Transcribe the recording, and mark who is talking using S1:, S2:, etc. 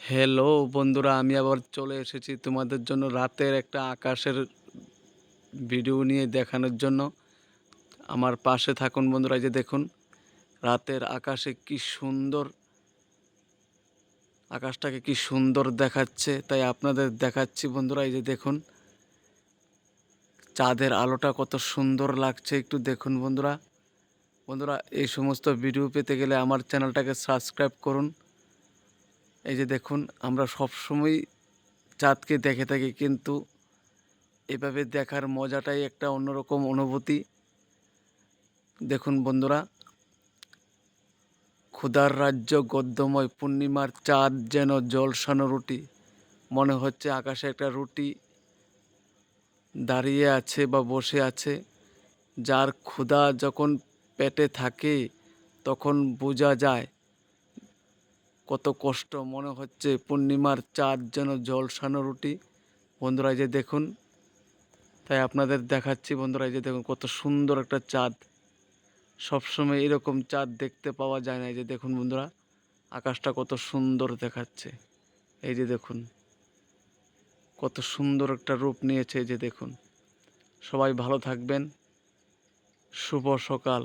S1: Hello বন্ধুরা, আমি আবার চলে এসেছি তোমাদের জন্য রাতের একটা আকাশের ভিডিও নিয়ে দেখানোর জন্য। আমার পাশে থাকুন বন্ধুরা যে দেখুন, রাতের আকাশে কি সুন্দর, আকাশটাকে কি সুন্দর দেখাচ্ছে। তাই আপনাদের দেখাচ্ছি বন্ধুরা, এই যে দেখুন, চাঁদের আলোটা কত সুন্দর লাগছে। একটু দেখুন বন্ধুরা। বন্ধুরা, এই সমস্ত ভিডিও পেতে গেলে আমার চ্যানেলটাকে সাবস্ক্রাইব করুন। এই যে দেখুন, আমরা সবসময় চাঁদকে দেখে থাকি, কিন্তু এভাবে দেখার মজাটাই একটা অন্যরকম অনুভূতি। দেখুন বন্ধুরা, ক্ষুধার রাজ্য গদ্যময় পূর্ণিমার চাঁদ যেন জলসানো রুটি। মনে হচ্ছে আকাশে একটা রুটি দাঁড়িয়ে আছে বা বসে আছে। যার ক্ষুধা যখন পেটে থাকে, তখন বোঝা যায় কত কষ্ট, মনে হচ্ছে পূর্ণিমার চাঁদ যেন জলসানো রুটি। বন্ধুরা যে দেখুন, তাই আপনাদের দেখাচ্ছি বন্ধুরা যে দেখুন কত সুন্দর একটা চাঁদ। সবসময় এরকম চাঁদ দেখতে পাওয়া যায় না, এই যে দেখুন বন্ধুরা, আকাশটা কত সুন্দর দেখাচ্ছে। এই যে দেখুন, কত সুন্দর একটা রূপ নিয়েছে, এই যে দেখুন। সবাই ভালো থাকবেন। শুভ সকাল।